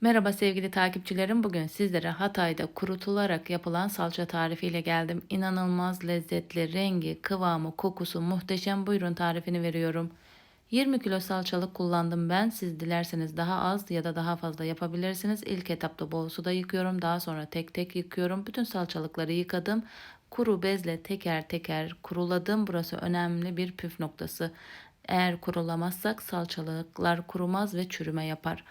Merhaba sevgili takipçilerim. Bugün sizlere Hatay'da kurutularak yapılan salça tarifiyle geldim. İnanılmaz lezzetli, rengi, kıvamı, kokusu muhteşem. Buyurun tarifini veriyorum. 20 kilo salçalık kullandım ben. Siz dilerseniz daha az ya da daha fazla yapabilirsiniz. İlk etapta bol suda yıkıyorum. Daha sonra tek tek yıkıyorum. Bütün salçalıkları yıkadım. Kuru bezle teker teker kuruladım. Burası önemli bir püf noktası. Eğer kurulamazsak salçalıklar kurumaz ve çürüme yapar.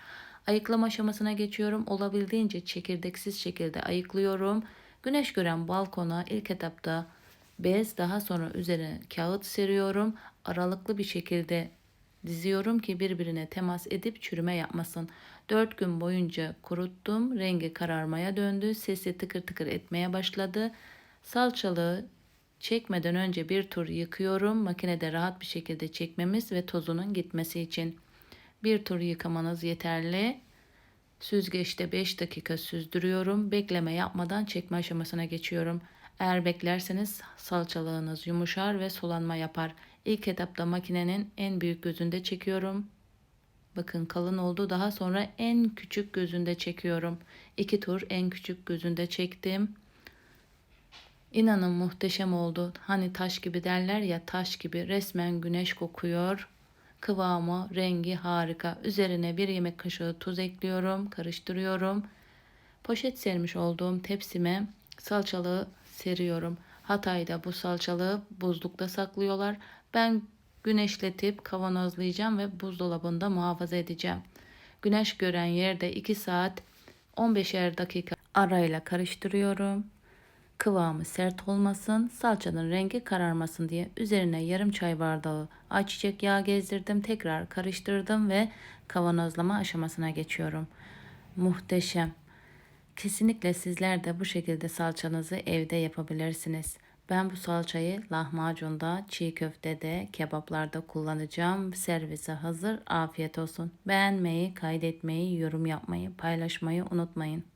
Ayıklama aşamasına geçiyorum. Olabildiğince çekirdeksiz şekilde ayıklıyorum. Güneş gören balkona ilk etapta bez daha sonra üzerine kağıt seriyorum. Aralıklı bir şekilde diziyorum ki birbirine temas edip çürüme yapmasın. 4 gün boyunca kuruttum. Rengi kararmaya döndü. Sesi tıkır tıkır etmeye başladı. Salçalığı çekmeden önce bir tur yıkıyorum. Makinede rahat bir şekilde çekmemiz ve tozunun gitmesi için. Bir tur yıkamanız yeterli. Süzgeçte 5 dakika süzdürüyorum. Bekleme yapmadan çekme aşamasına geçiyorum. Eğer beklerseniz salçalığınız yumuşar ve sulanma yapar. İlk etapta makinenin en büyük gözünde çekiyorum. Bakın kalın oldu. Daha sonra en küçük gözünde çekiyorum. İki tur en küçük gözünde çektim. İnanın muhteşem oldu. Hani taş gibi derler ya taş gibi resmen güneş kokuyor. Kıvamı, rengi harika. Üzerine bir yemek kaşığı tuz ekliyorum, karıştırıyorum. Poşet sermiş olduğum tepsime salçalığı seriyorum. Hatay'da bu salçalığı buzlukta saklıyorlar. Ben güneşletip kavanozlayacağım ve buzdolabında muhafaza edeceğim. Güneş gören yerde 2 saat 15'er dakika arayla karıştırıyorum. Kıvamı sert olmasın, salçanın rengi kararmasın diye üzerine yarım çay bardağı ayçiçek yağı gezdirdim. Tekrar karıştırdım ve kavanozlama aşamasına geçiyorum. Muhteşem. Kesinlikle sizler de bu şekilde salçanızı evde yapabilirsiniz. Ben bu salçayı lahmacunda, çiğ köftede, kebaplarda kullanacağım. Servise hazır. Afiyet olsun. Beğenmeyi, kaydetmeyi, yorum yapmayı, paylaşmayı unutmayın.